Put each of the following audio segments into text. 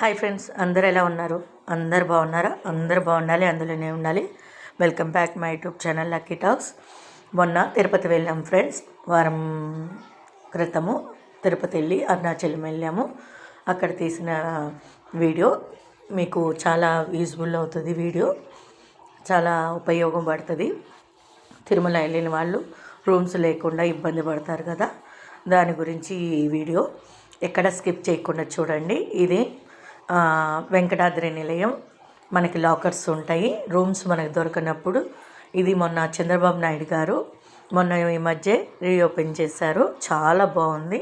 Hi friends అందరు ఎలా ఉన్నారు? అందరు బాగున్నారా? అందరు బాగుండాలి అందులోనే ఉండాలి. Welcome back my YouTube channel lucky talks. మొన్న తిరుపతి వెళ్ళాం ఫ్రెండ్స్. వారం క్రితము తిరుపతి వెళ్ళి అరుణాచలం వెళ్ళాము. అక్కడ తీసిన వీడియో మీకు చాలా యూజ్ఫుల్ అవుతుంది వీడియో. చాలా ఉపయోగం పడుతుంది. తిరుమల వెళ్ళిన వాళ్ళు రూమ్స్ లేకుండా ఇబ్బంది పడతారు కదా. దాని గురించి ఈ వీడియో ఎక్కడ స్కిప్ చేయకుండా చూడండి. ఇది వెంకటాద్రి నిలయం మనకి లాకర్స్ ఉంటాయి. రూమ్స్ మనకు దొరకనప్పుడు ఇది మొన్న చంద్రబాబు నాయుడు గారు మొన్న ఈ మధ్య రీఓపెన్ చేశారు. చాలా బాగుంది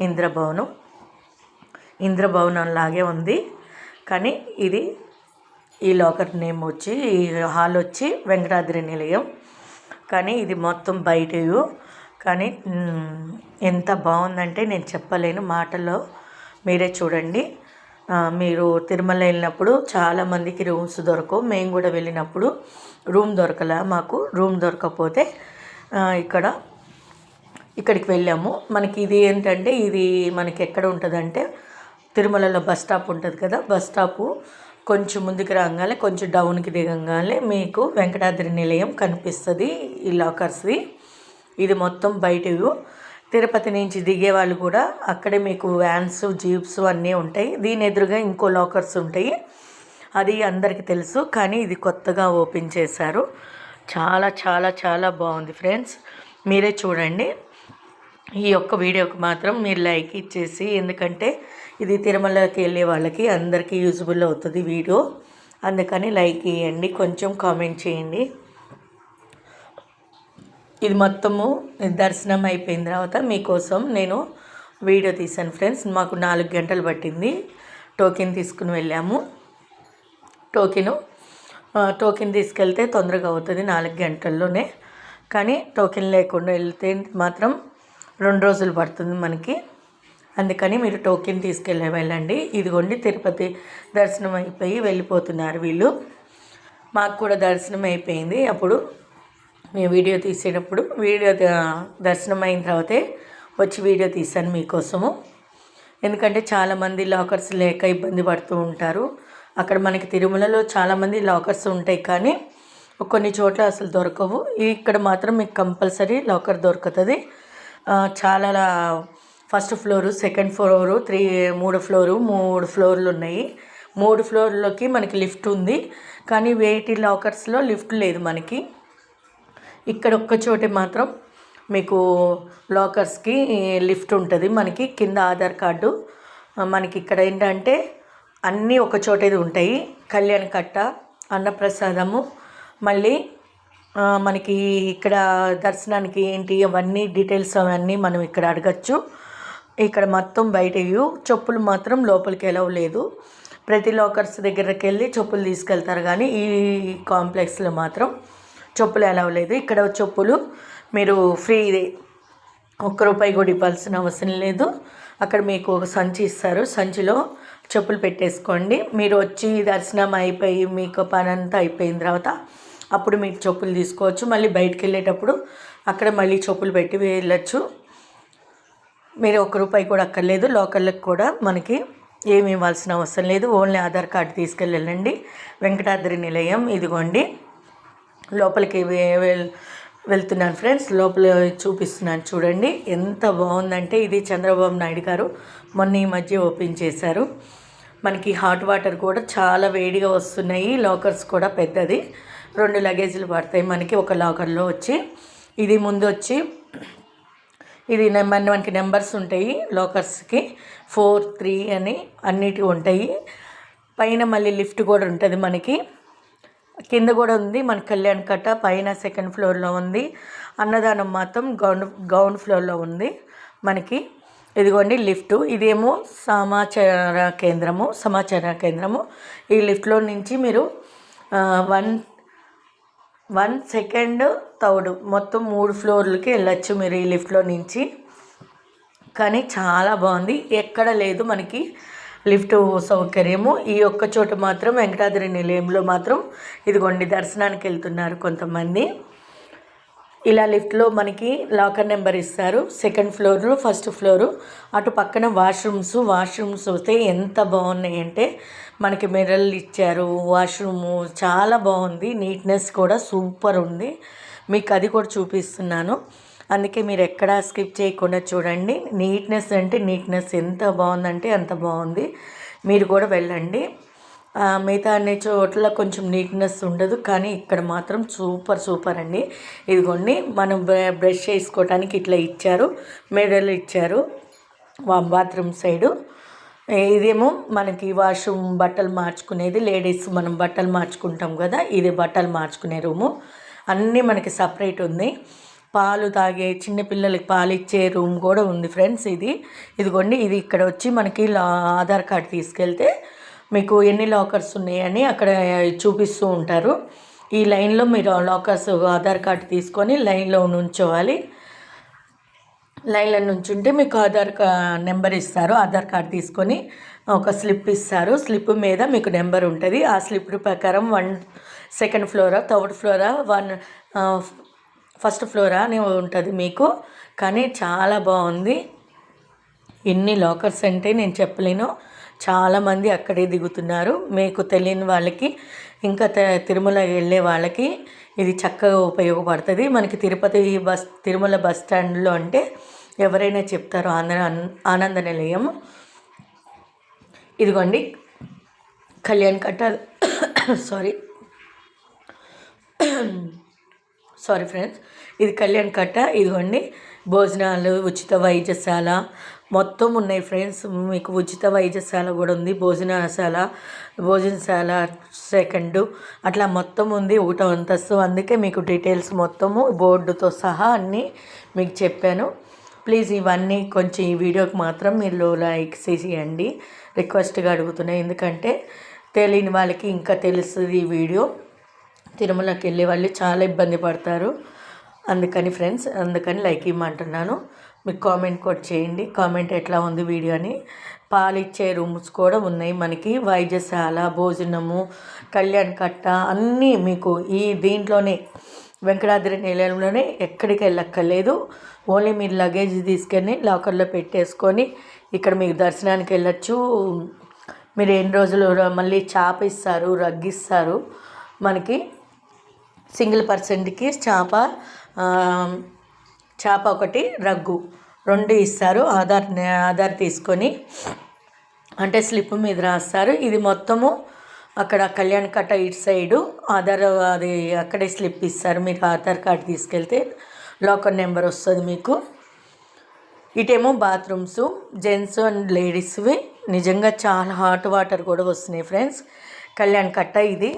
ఇంద్రభవనం. ఇంద్రభవనం లాగే ఉంది. కానీ ఇది ఈ లాకర్ నేమ్ వచ్చి ఈ హాల్ వచ్చి వెంకటాద్రి నిలయం. కానీ ఇది మొత్తం బయట కానీ ఎంత బాగుందంటే నేను చెప్పలేను. మాటల్లో మీరే చూడండి. మీరు తిరుమల వెళ్ళినప్పుడు చాలామందికి రూమ్స్ దొరకవు. మేము కూడా వెళ్ళినప్పుడు రూమ్ దొరకలా మాకు. రూమ్ దొరకకపోతే ఇక్కడ ఇక్కడికి వెళ్ళాము. మనకి ఇది ఏంటంటే ఇది మనకి ఎక్కడ ఉంటుందంటే తిరుమలలో బస్ స్టాప్ ఉంటుంది కదా. బస్ స్టాపు కొంచెం ముందుకు రాగానే కొంచెం డౌన్కి దిగంగానే మీకు వెంకటాద్రి నిలయం కనిపిస్తుంది ఈ లాకర్స్ది. ఇది మొత్తం బయట వ్యూ తిరుపతి నుంచి దిగే వాళ్ళు కూడా అక్కడే మీకు వ్యాన్స్ జీప్స్ అన్నీ ఉంటాయి. దీని ఎదురుగా ఇంకో లాకర్స్ ఉంటాయి. అది అందరికీ తెలుసు కానీ ఇది కొత్తగా ఓపెన్ చేశారు. చాలా చాలా చాలా బాగుంది ఫ్రెండ్స్. మీరే చూడండి. ఈ యొక్క వీడియోకి మాత్రం మీరు లైక్ ఇచ్చేసి ఎందుకంటే ఇది తిరుమలకి వెళ్ళే వాళ్ళకి అందరికీ యూజ్ఫుల్ అవుతుంది వీడియో. అందుకని లైక్ ఇవ్వండి కొంచెం కామెంట్ చేయండి. ఇది మొత్తము దర్శనం అయిపోయిన తర్వాత మీకోసం నేను వీడియో తీశాను ఫ్రెండ్స్. మాకు నాలుగు గంటలు పట్టింది. టోకెన్ తీసుకుని వెళ్ళాము. టోకెను టోకెన్ తీసుకెళ్తే తొందరగా అవుతుంది నాలుగు గంటల్లోనే. కానీ టోకెన్ లేకుండా వెళ్తే మాత్రం రెండు రోజులు పడుతుంది మనకి. అందుకని మీరు టోకెన్ తీసుకెళ్ళి వెళ్ళండి. ఇదిగోండి తిరుపతి దర్శనం అయిపోయి వెళ్ళిపోతున్నారు వీళ్ళు. మాకు కూడా దర్శనం అయిపోయింది. అప్పుడు మేము వీడియో తీసేటప్పుడు వీడియో దర్శనం అయిన తర్వాతే వచ్చి వీడియో తీశాను మీకోసము. ఎందుకంటే చాలామంది లాకర్స్ లేక ఇబ్బంది పడుతూ ఉంటారు. అక్కడ మనకి తిరుమలలో చాలామంది లాకర్స్ ఉంటాయి కానీ కొన్ని చోట్ల అసలు దొరకవు. ఇక్కడ మాత్రం మీకు కంపల్సరీ లాకర్ దొరుకుతుంది. చాలా first floor second floor three మూడు ఫ్లోరు మూడు ఫ్లోర్లు ఉన్నాయి. మూడు ఫ్లోర్లోకి మనకి లిఫ్ట్ ఉంది. కానీ వేటి లాకర్స్లో లిఫ్ట్ లేదు మనకి. ఇక్కడ ఒక్క చోటే మాత్రం మీకు లాకర్స్కి లిఫ్ట్ ఉంటుంది. మనకి కింద ఆధార్ కార్డు మనకి ఇక్కడ ఏంటంటే అన్నీ ఒక చోటది ఉంటాయి. కళ్యాణ కట్ట అన్నప్రసాదము మళ్ళీ మనకి ఇక్కడ దర్శనానికి ఏంటి అవన్నీ డీటెయిల్స్ అవన్నీ మనం ఇక్కడ అడగచ్చు. ఇక్కడ మొత్తం బయట చెప్పులు మాత్రం లోపలికి ఎలవ్ లేదు. ప్రతి లాకర్స్ దగ్గరికి వెళ్ళి చెప్పులు తీసుకెళ్తారు. కానీ ఈ కాంప్లెక్స్లో మాత్రం చెప్పులు ఎలవ్ లేదు. ఇక్కడ చెప్పులు మీరు ఫ్రీ ఒక్క రూపాయి కూడా ఇవ్వాల్సిన అవసరం లేదు. అక్కడ మీకు ఒక సంచి ఇస్తారు. సంచిలో చెప్పులు పెట్టేసుకోండి. మీరు వచ్చి దర్శనం అయిపోయి మీకు పని అంతా అయిపోయిన తర్వాత అప్పుడు మీకు చెప్పులు తీసుకోవచ్చు. మళ్ళీ బయటకు వెళ్ళేటప్పుడు అక్కడ మళ్ళీ చెప్పులు పెట్టి వెళ్ళచ్చు. మీరు ఒక రూపాయి కూడా అక్కర్లేదు. లోకల్కి కూడా మనకి ఏమి ఇవ్వాల్సిన అవసరం లేదు. ఓన్లీ ఆధార్ కార్డు తీసుకెళ్ళండి. వెంకటాద్రి నిలయం ఇదిగోండి. లోపలికి వెళ్తున్నాను ఫ్రెండ్స్. లోపల చూపిస్తున్నాను చూడండి. ఎంత బాగుందంటే ఇది చంద్రబాబు నాయుడు గారు మొన్న ఈ మధ్య ఓపెన్ చేశారు. మనకి హాట్ వాటర్ కూడా చాలా వేడిగా వస్తున్నాయి. లాకర్స్ కూడా పెద్దది. రెండు లగేజీలు పడతాయి మనకి ఒక లాకర్లో వచ్చి. ఇది ముందు వచ్చి ఇది నెంబర్ మనకి నెంబర్స్ ఉంటాయి లాకర్స్కి. ఫోర్ త్రీ అని అన్నిటి ఉంటాయి. పైన మళ్ళీ లిఫ్ట్ కూడా ఉంటుంది మనకి. కింద కూడా ఉంది మన కళ్యాణ్ కట్ట పైన సెకండ్ ఫ్లోర్లో ఉంది. అన్నదానం మాత్రం గౌన్ గౌండ్ ఫ్లోర్లో ఉంది మనకి. ఇదిగోండి లిఫ్ట్. ఇదేమో సమాచార కేంద్రము సమాచార కేంద్రము. ఈ లిఫ్ట్లో నుంచి మీరు వన్ వన్ సెకండ్ థర్డ్ మొత్తం మూడు ఫ్లోర్లకి వెళ్ళచ్చు మీరు ఈ లిఫ్ట్లో నుంచి. కానీ చాలా బాగుంది. ఎక్కడ లేదు మనకి. లిఫ్ట్ సౌకర్యము. ఈ ఒక్క చోట మాత్రం వెంకటాద్రి నిలయంలో మాత్రం ఇదిగోండి దర్శనానికి వెళ్తున్నారు కొంతమంది. ఇలా లిఫ్ట్లో మనకి లాకర్ నెంబర్ ఇస్తారు. సెకండ్ ఫ్లోర్లో ఫస్ట్ ఫ్లోరు. అటు పక్కన వాష్రూమ్స్ వాష్రూమ్స్ వస్తే ఎంత బాగున్నాయి అంటే మనకి మిర్రర్లు ఇచ్చారు వాష్రూము చాలా బాగుంది నీట్నెస్ కూడా సూపర్ ఉంది. మీకు అది కూడా చూపిస్తున్నాను. అందుకే మీరు ఎక్కడా స్కిప్ చేయకుండా చూడండి. నీట్నెస్ అంటే నీట్నెస్. ఎంత బాగుందంటే అంత బాగుంది. మీరు కూడా వెళ్ళండి. మిగతా అన్ని చోట్ల కొంచెం నీట్నెస్ ఉండదు కానీ ఇక్కడ మాత్రం సూపర్ సూపర్ అండి. ఇదిగోండి మనం బ్ర- బ్రష్ చేసుకోవడానికి ఇట్లా ఇచ్చారు మెడలు ఇచ్చారు వా- బాత్రూమ్ సైడు. ఇదేమో మనకి వాష్రూమ్ బట్టలు మార్చుకునేది లేడీస్ మనం బట్టలు మార్చుకుంటాం కదా ఇది బట్టలు మార్చుకునే రూము. అన్నీ మనకి సపరేట్ ఉంది. పాలు తాగే చిన్నపిల్లలకి పాలు ఇచ్చే రూమ్ కూడా ఉంది ఫ్రెండ్స్ ఇది. ఇదిగోండి ఇది ఇక్కడ వచ్చి మనకి లా- ఆధార్ కార్డ్ తీసుకెళ్తే మీకు ఎన్ని లాకర్స్ ఉన్నాయని అక్కడ చూపిస్తూ ఉంటారు. ఈ లైన్లో మీరు లాకర్స్ ఆధార్ కార్డ్ తీసుకొని లైన్లో నుంచోవాలి. లైన్లో నుంచుంటే మీకు ఆధార్ నెంబర్ ఇస్తారు. ఆధార్ కార్డ్ తీసుకొని ఒక స్లిప్ ఇస్తారు. స్లిప్ మీద మీకు నెంబర్ ఉంటుంది. ఆ స్లిప్ ప్రకారం వన్ సెకండ్ ఫ్లోరా థర్డ్ ఫ్లోరా వన్ ఫస్ట్ ఫ్లోరా అని ఉంటుంది మీకు. కానీ చాలా బాగుంది. ఎన్ని లాకర్స్ అంటే నేను చెప్పలేను. చాలామంది అక్కడే దిగుతున్నారు. మీకు తెలియని వాళ్ళకి ఇంకా తిరుమల వెళ్ళే వాళ్ళకి ఇది చక్కగా ఉపయోగపడుతుంది. మనకి తిరుపతి బస్ తిరుమల బస్ స్టాండ్లో అంటే ఎవరైనా చెప్తారు ఆనంద ఆనంద నిలయం. ఇదిగోండి. కళ్యాణ్ కట్ట సారీ. సారీ ఫ్రెండ్స్ ఇది కళ్యాణ్ కట్ట ఇదిగోండి. భోజనాలు ఉచిత వైద్యశాల మొత్తం ఉన్నాయి ఫ్రెండ్స్. మీకు ఉచిత వైద్యశాల కూడా ఉంది భోజనశాల భోజనశాల సెకండ్. అట్లా మొత్తం ఉంది ఒకటో అంతస్తు. అందుకే మీకు డీటెయిల్స్ మొత్తము బోర్డుతో సహా అన్నీ మీకు చెప్పాను. ప్లీజ్ ఇవన్నీ కొంచెం ఈ వీడియోకి మాత్రం మీరు లైక్ చేసేయండి. రిక్వెస్ట్గా అడుగుతున్నాయి ఎందుకంటే తెలియని వాళ్ళకి ఇంకా తెలుస్తుంది ఈ వీడియో. తిరుమలకి వెళ్ళే వాళ్ళు చాలా ఇబ్బంది పడతారు. అందుకని ఫ్రెండ్స్ అందుకని లైక్ ఇవ్వమంటున్నాను. మీకు కామెంట్ కూడా చేయండి. కామెంట్ ఎట్లా ఉంది వీడియో అని. పాలిచ్చే రూమ్స్ కూడా ఉన్నాయి మనకి. వైద్యశాల భోజనము కళ్యాణ్ కట్ట అన్నీ మీకు ఈ దీంట్లోనే వెంకటాద్రి నిలయంలోనే ఎక్కడికి వెళ్ళక్కర్లేదు. ఓన్లీ మీరు లగేజ్ తీసుకెళ్ళి లాకర్లో పెట్టేసుకొని ఇక్కడ మీకు దర్శనానికి వెళ్ళచ్చు. మీరు ఎన్ని రోజులు మళ్ళీ చాప ఇస్తారు రగ్గిస్తారు. మనకి సింగిల్ పర్సెంట్కి చేప చేప ఒకటి రగ్గు రెండు ఇస్తారు. ఆధార్ ఆధార్ తీసుకొని అంటే స్లిప్ మీద రాస్తారు. ఇది మొత్తము అక్కడ కళ్యాణ్ కట్ట ఇటు సైడు ఆధార్ అది అక్కడే స్లిప్ ఇస్తారు. మీరు ఆధార్ కార్డు తీసుకెళ్తే లోకల్ నెంబర్ వస్తుంది మీకు. ఇటేమో బాత్రూమ్స్ జెంట్స్ అండ్ లేడీస్వి. నిజంగా చాలా హాట్ వాటర్ కూడా వస్తున్నాయి ఫ్రెండ్స్. కళ్యాణ్ కట్ట ఇది.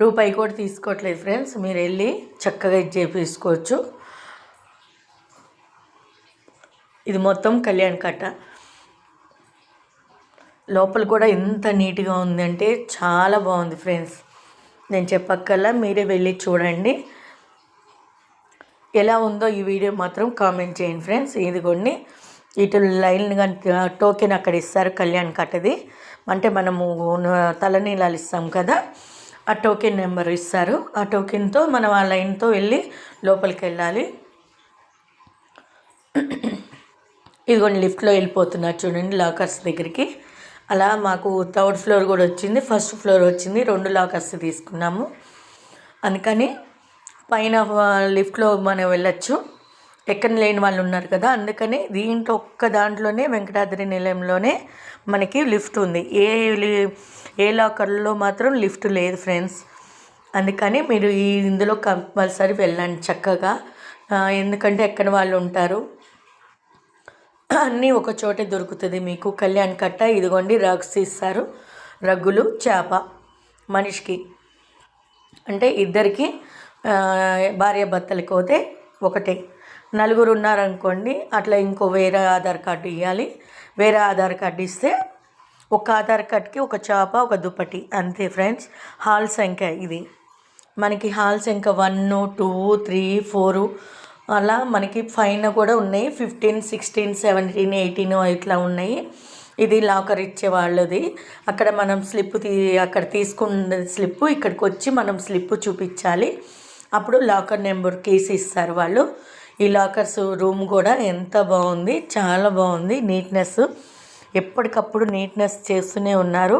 రూపాయి కూడా తీసుకోవట్లేదు ఫ్రెండ్స్. మీరు వెళ్ళి చక్కగా ఇది చేపించుకోవచ్చు ఇది మొత్తం కళ్యాణ్ కట్ట. లోపల కూడా ఎంత నీట్గా ఉందంటే చాలా బాగుంది ఫ్రెండ్స్. నేను చెప్పక్కల్లా మీరే వెళ్ళి చూడండి. ఎలా ఉందో ఈ వీడియో మాత్రం కామెంట్ చేయండి ఫ్రెండ్స్. ఇదిగోండి. ఇటు లైన్ టోకెన్ అక్కడ ఇస్తారు కళ్యాణ్ కట్టది. అంటే మనము న- తలనీలాలు ఇస్తాం కదా. ఆ టోకెన్ నెంబర్ ఇస్తారు. ఆ టోకెన్తో మనం ఆ లైన్తో వెళ్ళి లోపలికి వెళ్ళాలి. ఇదిగోండి లిఫ్ట్లో వెళ్ళిపోతున్నారు చూడండి లాకర్స్ దగ్గరికి. అలా మాకు థర్డ్ ఫ్లోర్ కూడా వచ్చింది. ఫస్ట్ ఫ్లోర్ వచ్చింది. రెండు లాకర్స్ తీసుకున్నాము. అందుకని పైన లిఫ్ట్లో మనం వెళ్ళొచ్చు. ఎక్కడ లేని వాళ్ళు ఉన్నారు కదా అందుకని దీంట్లో ఒక్క దాంట్లోనే వెంకటాద్రి నిలయంలోనే మనకి లిఫ్ట్ ఉంది. ఏ లి- ఏ లాకర్లో మాత్రం లిఫ్ట్ లేదు ఫ్రెండ్స్. అందుకని మీరు ఈ ఇందులో కంపల్సరీ వెళ్ళండి చక్కగా. ఎందుకంటే ఎక్కడ వాళ్ళు ఉంటారు? అన్నీ ఒక చోటే దొరుకుతుంది మీకు. కళ్యాణ్ కట్ట ఇదిగోండి రగ్స్ ఇస్తారు. రగ్గులు చేప మనిషికి. అంటే ఇద్దరికి భార్య భర్తలకి పోతే ఒకటే. నలుగురు ఉన్నారనుకోండి అట్లా ఇంకో వేరే ఆధార్ కార్డు ఇవ్వాలి వేరే ఆధార్ కార్డు ఇస్తే ఒక ఆధార్ కార్డ్కి ఒక చేప ఒక దుప్పటి. అంతే ఫ్రెండ్స్ హాల్ సంఖ్య ఇది. మనకి హాల్ సంఖ్య వన్ టూ త్రీ ఫోరు అలా మనకి ఫైన్ కూడా ఉన్నాయి. ఫిఫ్టీన్ సిక్స్టీన్ సెవెంటీన్ ఎయిటీన్ ఇట్లా ఉన్నాయి. ఇది లాకర్ ఇచ్చే వాళ్ళది. అక్కడ మనం స్లిప్ తీ అక్కడ తీసుకున్న స్లిప్ ఇక్కడికి వచ్చి మనం స్లిప్ చూపించాలి. అప్పుడు లాకర్ నెంబర్ కీస్ ఇస్తారు వాళ్ళు. ఈ లాకర్స్ రూమ్ కూడా ఎంత బాగుంది చాలా బాగుంది. నీట్నెస్ ఎప్పటికప్పుడు నీట్నెస్ చేస్తూనే ఉన్నారు.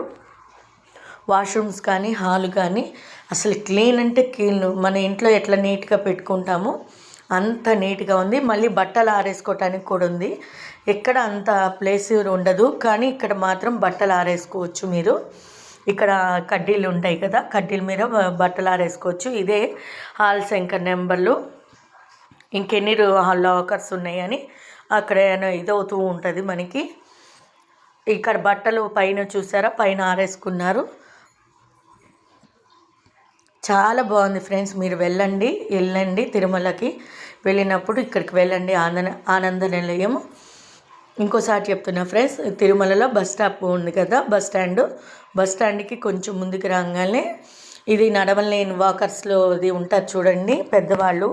వాష్రూమ్స్ కానీ హాల్ కానీ అసలు క్లీన్ అంటే క్లీన్. మన ఇంట్లో ఎట్లా నీట్గా పెట్టుకుంటామో అంత నీట్గా ఉంది. మళ్ళీ బట్టలు ఆరేసుకోవటానికి కూడా ఉంది. ఎక్కడ అంత ప్లేస్ ఉండదు కానీ ఇక్కడ మాత్రం బట్టలు ఆరేసుకోవచ్చు మీరు. ఇక్కడ కడ్డీలు ఉంటాయి కదా కడ్డీల మీద బట్టలు ఆరేసుకోవచ్చు. ఇదే హాల్ శంకర్ నెంబర్లు. ఇంకెన్ని లాకర్స్ ఉన్నాయని అక్కడ ఇదవుతూ ఉంటుంది మనకి. ఇక్కడ బట్టలు పైన చూసారా? పైన ఆరేసుకున్నారు. చాలా బాగుంది ఫ్రెండ్స్. మీరు వెళ్ళండి వెళ్ళండి తిరుమలకి వెళ్ళినప్పుడు ఇక్కడికి వెళ్ళండి. ఆనంద ఆనంద నిలయం ఇంకోసారి చెప్తున్నా ఫ్రెండ్స్ తిరుమలలో బస్ స్టాప్ ఉంది కదా బస్ స్టాండ్. బస్ స్టాండ్కి కొంచెం ముందుకు రాగానే ఇది నడవలేని వాకర్స్లో ఇది ఉంటారు చూడండి పెద్దవాళ్ళు.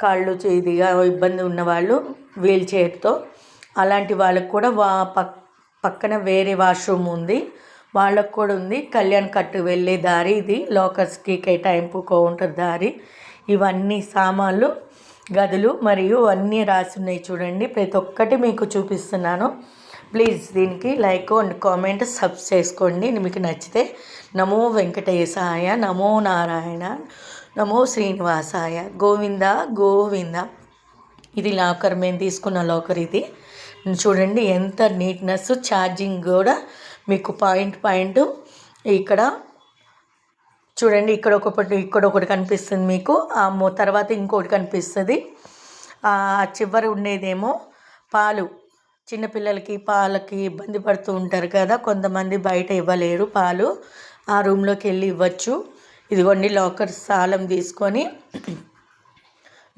కాళ్ళు ఇదిగా ఇబ్బంది ఉన్నవాళ్ళు వీల్ చైర్తో. అలాంటి వాళ్ళకు కూడా వా పక్కన వేరే వాష్రూమ్ ఉంది. వాళ్ళకు కూడా ఉంది. కళ్యాణ్ కట్టు వెళ్ళే దారి ఇది. లోకర్స్కి కేటాయింపు కౌంటర్ దారి. ఇవన్నీ సామాన్లు గదులు మరియు అన్నీ రాసి ఉన్నాయి చూడండి. ప్రతి ఒక్కటి మీకు చూపిస్తున్నాను. ప్లీజ్ దీనికి లైక్ అండ్ కామెంట్ సబ్ చేసుకోండి. మీకు నచ్చితే నమో వెంకటేశాయ నమో నారాయణ. నమో శ్రీనివాసాయ. గోవింద గోవింద. ఇది లాకర్ మేము తీసుకున్న లాకర్ ఇది. చూడండి ఎంత నీట్నెస్ ఛార్జింగ్ కూడా మీకు పాయింట్ పాయింట్ ఇక్కడ. చూడండి ఇక్కడ ఒకటి ఇక్కడ ఒకటి కనిపిస్తుంది మీకు. ఆ తర్వాత ఇంకోటి కనిపిస్తుంది. చివరి ఉండేదేమో పాలు. చిన్నపిల్లలకి పాలకి ఇబ్బంది పడుతూ ఉంటారు కదా. కొంతమంది బయట ఇవ్వలేరు పాలు. ఆ రూమ్లోకి వెళ్ళి ఇవ్వచ్చు. ఇదిగోండి లాకర్స్ తాళం తీసుకొని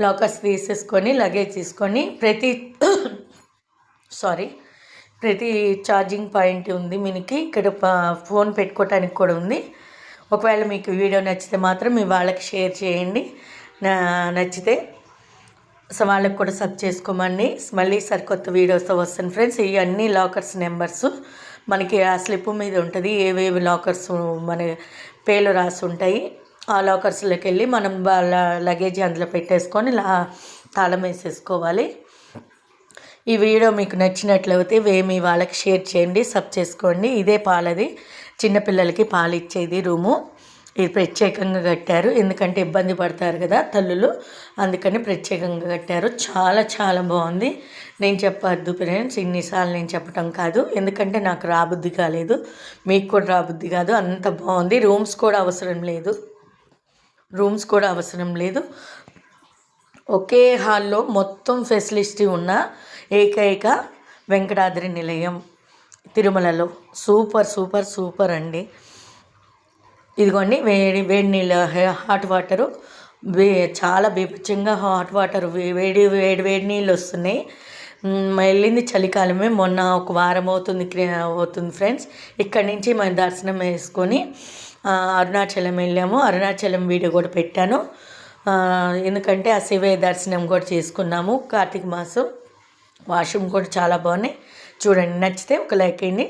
లాకర్స్ తీసేసుకొని లగేజ్ తీసుకొని ప్రతి సారీ ప్రతి ఛార్జింగ్ పాయింట్ ఉంది మీకు ఇక్కడ ఫోన్ పెట్టుకోవటానికి కూడా ఉంది. ఒకవేళ మీకు వీడియో నచ్చితే మాత్రం మీ వాళ్ళకి షేర్ చేయండి. నచ్చితే సో వాళ్ళకి కూడా సబ్ చేసుకోమండి. మళ్ళీ సరికొత్త వీడియోస్తో వస్తాను ఫ్రెండ్స్ ఈ అన్ని లాకర్స్ నెంబర్స్ మనకి ఆ స్లిప్ మీద ఉంటుంది. ఏవేవి లాకర్స్ మన పేర్లు రాసి ఉంటాయి ఆ లాకర్స్లోకి వెళ్ళి మనం వాళ్ళ లగేజ్ అందులో పెట్టేసుకొని తాళం వేసేసుకోవాలి. ఈ వీడియో మీకు నచ్చినట్లయితే వేమి వాళ్ళకి షేర్ చేయండి సబ్ చేసుకోండి. ఇదే పాలది. చిన్నపిల్లలకి పాలు ఇచ్చేది రూము. ఇది ప్రత్యేకంగా కట్టారు. ఎందుకంటే ఇబ్బంది పడతారు కదా తల్లులు. అందుకని ప్రత్యేకంగా కట్టారు. చాలా చాలా బాగుంది. నేను చెప్పద్దు ఫ్రెండ్స్. ఇన్నిసార్లు నేను చెప్పటం కాదు. ఎందుకంటే నాకు రాబుద్ధి కాలేదు. మీకు కూడా రాబుద్ధి కాదు. అంత బాగుంది. రూమ్స్ కూడా అవసరం లేదు. రూమ్స్ కూడా అవసరం లేదు. ఒకే హాల్లో మొత్తం ఫెసిలిటీ ఉన్న ఏకైక వెంకటాద్రి నిలయం తిరుమలలో. సూపర్ సూపర్ సూపర్ అండి. ఇదిగోండి వేడి వేడి నీళ్ళు హాట్ వాటరు. వే చాలా బీభత్సంగా హాట్ వాటర్ వేడి వేడి వేడి నీళ్ళు వస్తున్నాయి. వెళ్ళింది చలికాలమే. మొన్న ఒక వారం అవుతుంది అవుతుంది ఫ్రెండ్స్. ఇక్కడి నుంచి మేము దర్శనం వేసుకొని అరుణాచలం వెళ్ళాము. అరుణాచలం వీడియో కూడా పెట్టాను. ఎందుకంటే ఆ శివయ్య దర్శనం కూడా చేసుకున్నాము. కార్తీక మాసం వాష్రూమ్ కూడా చాలా బాగున్నాయి. చూడండి నచ్చితే ఒక లైక్ వేయండి